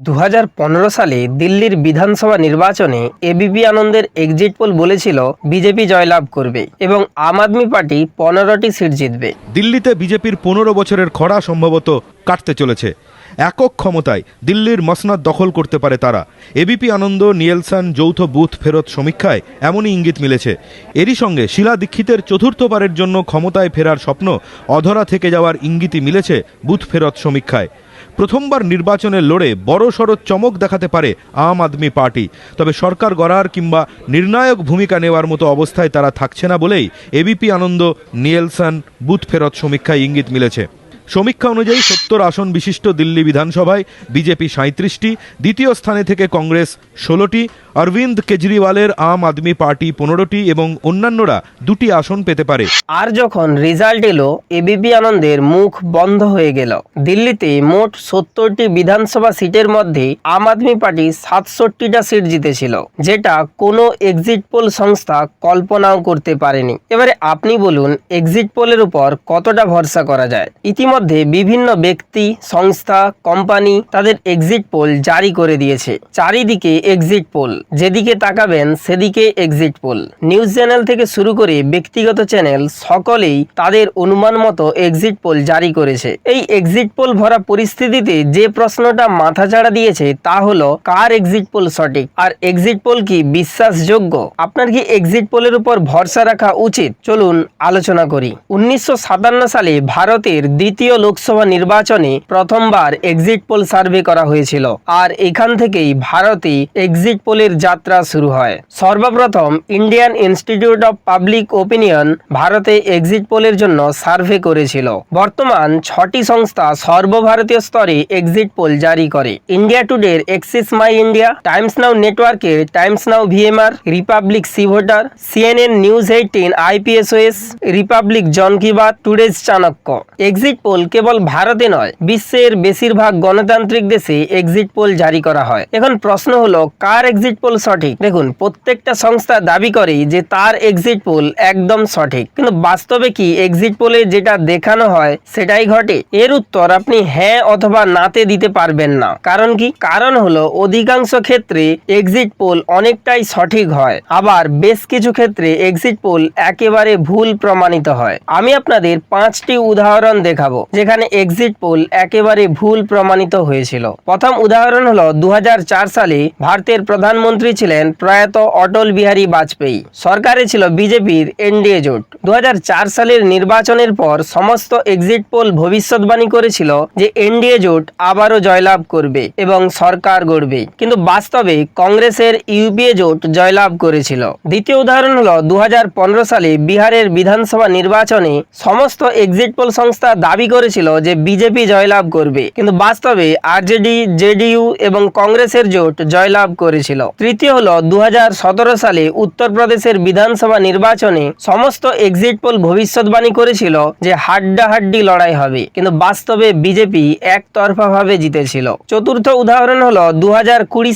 দু হাজার পনেরো সালে দিল্লির বিধানসভা নির্বাচনে এবিপি আনন্দের এক্সিট পোল বলেছিল, বিজেপি জয়লাভ করবে এবং আম আদমি পার্টি পনেরোটি সিট জিতবে। দিল্লিতে বিজেপির পনেরো বছরের খরা সম্ভবত কাটতে চলেছে। একক ক্ষমতায় দিল্লির মসনাদ দখল করতে পারে তারা। এবিপি আনন্দ, নিয়েলসন যৌথ বুথ ফেরত সমীক্ষায় এমনই ইঙ্গিত মিলেছে। এরই সঙ্গে শিলা দীক্ষিতের চতুর্থবারের জন্য ক্ষমতায় ফেরার স্বপ্ন অধরা থেকে যাওয়ার ইঙ্গিতই মিলেছে বুথ ফেরত সমীক্ষায়। প্রথমবার নির্বাচনে লড়ে বড় সড় চমক দেখাতে পারে আম আদমি পার্টি। তবে সরকার গড়ার কিংবা নির্ণায়ক ভূমিকা নেওয়ার মতো অবস্থায় তারা থাকছে না বলেই এবিপি আনন্দ, নিয়েলসন বুথ ফেরত সমীক্ষায় ইঙ্গিত মিলেছে। সমীক্ষা অনুযায়ী সত্তর আসন বিশিষ্ট দিল্লি বিধানসভায় বিজেপি সাঁত্রিশটি দ্বিতীয় স্থানে থেকে কংগ্রেস ষোলোটি, অরবিন্দ কেজরিওয়ালের আম আদমি পার্টি পনেরোটি এবং অন্যান্যরা দুটি আসন পেতে পারে। আর যখন রেজাল্ট এলো এবিপি আনন্দের মুখ বন্ধ হয়ে গেল। দিল্লিতে মোট সত্তরটি বিধানসভা সিটের মধ্যে আম আদমি পার্টি সাতষট্টিটা সিট জিতেছিল, যেটা কোনো এক্সিট পোল সংস্থা কল্পনাও করতে পারেনি। এবারে আপনি বলুন এক্সিট পোলের উপর কতটা ভরসা করা যায়? ইতিমধ্যে বিভিন্ন ব্যক্তি, সংস্থা, কোম্পানি তাদের এক্সিট পোল জারি করে দিয়েছে। চারিদিকে এক্সিট পোল যেদিকে তাকাবেন সেদিকে এক্সিট পোল নিউজ চ্যানেল থেকে শুরু করে ব্যক্তিগত চ্যানেল সকলেই তাদের অনুমান মতো এক্সিট পোল জারি করেছে। এই এক্সিট পোল ভরা পরিস্থিতিতে যে প্রশ্নটা মাথাচাড়া দিয়েছে তা হলো, কার এক্সিট পোল সঠিক? আর এক্সিট পোল কি বিশ্বাসযোগ্য? আপনার কি এক্সিট পোলের উপর ভরসা রাখা উচিত? চলুন আলোচনা করি। উনিশশো সাতান্ন সালে ভারতের দ্বিতীয় লোকসভা নির্বাচনে প্রথমবার এক্সিট পোল সার্ভে করা হয়েছিল। আর এখান থেকেই ভারতে এক্সিট পোলের যাত্রা শুরু হয়। সর্বপ্রথম Indian Institute of Public Opinion ভারতে এক্সিট পোলের জন্য সার্ভে করেছিল। বর্তমান ছটি সংস্থা সর্বভারতীয় স্তরে এক্সিট পোল জারি করে। India টুডের Axis My India Times Now নেটওয়ার্কের Times Now VMR Republic C Voter CNN News eighteen Ipsos Republic Jan Ki Baat Today's Chanakya exit poll কেবল ভারতে নয়, বিশ্বের বেশিরভাগ গণতান্ত্রিক দেশে এক্সিট পোল জারি করা হয়। এখন প্রশ্ন হলো, কার এক্সিট পোল সঠিক? দেখুন, প্রত্যেকটা সংস্থা দাবি করে যে তার এক্সিট পোল একদম সঠিক। কিন্তু বাস্তবে কি এক্সিট পোলে যেটা দেখানো হয়, সেটাই ঘটে? এর উত্তর আপনি হ্যাঁ অথবা নাতে দিতে পারবেন না। কারণ কি? কারণ হলো, অধিকাংশ ক্ষেত্রে এক্সিট পোল অনেকটাই সঠিক হয়। আবার বেশ কিছু ক্ষেত্রে এক্সিট পোল একেবারে ভুল প্রমাণিত হয়। আমি আপনাদের পাঁচটি উদাহরণ দেখাবো। যেখানে এক্সিট পোল একেবারে ভুল প্রমাণিত হয়েছিল। প্রথম উদাহরণ হল দু হাজার চার সালে ভারতের প্রধানমন্ত্রী ছিলেন প্রয়াত অটল বিহারী বাজপেয়ী। সরকারে ছিল বিজেপির এনডিএ জোট। দু সালের নির্বাচনের পর সমস্ত এক্সিট পোল ভবিষ্যৎবাণী করেছিল যে এনডিএ জোট আবারও জয়লাভ করবে এবং সরকার গড়বে। কিন্তু বাস্তবে কংগ্রেসের ইউপিএ জোট জয়লাভ করেছিল। দ্বিতীয় উদাহরণ হলো দু সালে বিহারের বিধানসভা নির্বাচনে সমস্ত এক্সিট পোল সংস্থা দাবি করেছিল যে বিজেপি জয়লাভ করবে। কিন্তু বাস্তবে আরজেডি জেডিইউ এবং কংগ্রেসের জোট জয়লাভ করেছিল। তৃতীয় হলো দু সালে উত্তরপ্রদেশের বিধানসভা নির্বাচনে সমস্ত এক্সিট পোল ভবিষ্যৎবাণী করেছিল যে হাড্ডাহাড্ডি লড়াই হবে। কিন্তু বাস্তবে বিজেপি একতরফা ভাবে জিতেছিল। চতুর্থ উদাহরণ হলো দু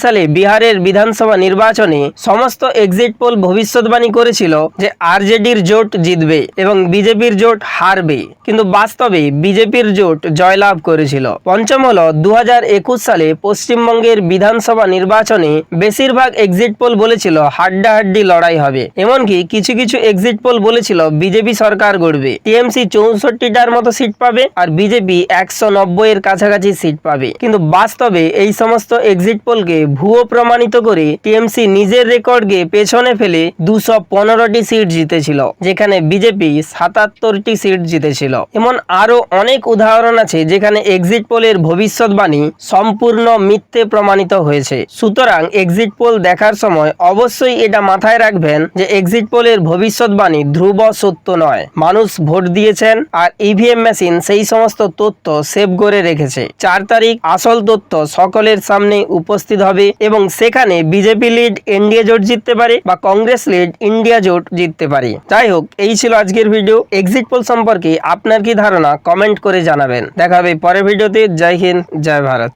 সালে বিহারের বিধানসভা নির্বাচনে সমস্ত এক্সিট পোল ভবিষ্যৎবাণী করেছিল যে আরজেডির জোট জিতবে এবং বিজেপির জোট হারবে। কিন্তু বাস্তবে বিজেপির জোট জয়লাভ করেছিল। পঞ্চম হল দু হাজার একুশ সালে পশ্চিমবঙ্গের বিধানসভা নির্বাচনে বেশিরভাগ এক্সিট পোল বলেছিল, হাড্ডাহাড্ডি লড়াই হবে। এমনকি কিছু কিছু এক্সিট পোল বলেছিল, বিজেপি সরকার গড়বে। টিএমসি চৌষট্টিটার মতো সিট পাবে আর বিজেপি একশো নব্বই এর কাছাকাছি সিট পাবে। কিন্তু বাস্তবে এই সমস্ত এক্সিট পোলকে ভুয়ো প্রমাণিত করে টিএমসি নিজের রেকর্ডকে পেছনে ফেলে দুশো পনেরোটি সিট জিতেছিল, যেখানে বিজেপি সাতাত্তরটি সিট জিতেছিল। এমন আরও অনেক উদাহরণ আছে যেখানে এক্সিট পোলের ভবিষ্যৎবাণী সম্পূর্ণ মিথ্যে প্রমাণিত হয়েছে। সুতরাং এক্সিট পোল দেখার সময় অবশ্যই এটা মাথায় রাখবেন যে এক্সিট পোলের ভবিষ্যৎবাণী ধ্রুব সত্য নয়। মানুষ ভোট দিয়েছেন আর ইভিএম মেশিন সেই সমস্ত তথ্য সেভ করে রেখেছে। চার তারিখ আসল তথ্য সকলের সামনে উপস্থিত হবে এবং সেখানে বিজেপি লিড এনডিএ জোট জিততে পারে বা কংগ্রেস লিড ইন্ডিয়া জোট জিততে পারে। যাই হোক, এই ছিল আজকের ভিডিও এক্সিট পোল সম্পর্কে আপনার কি ধারণা? কমেন্ট করে জানাবেন। দেখা হবে পরের ভিডিওতে। জয় হিন্দ জয় ভারত।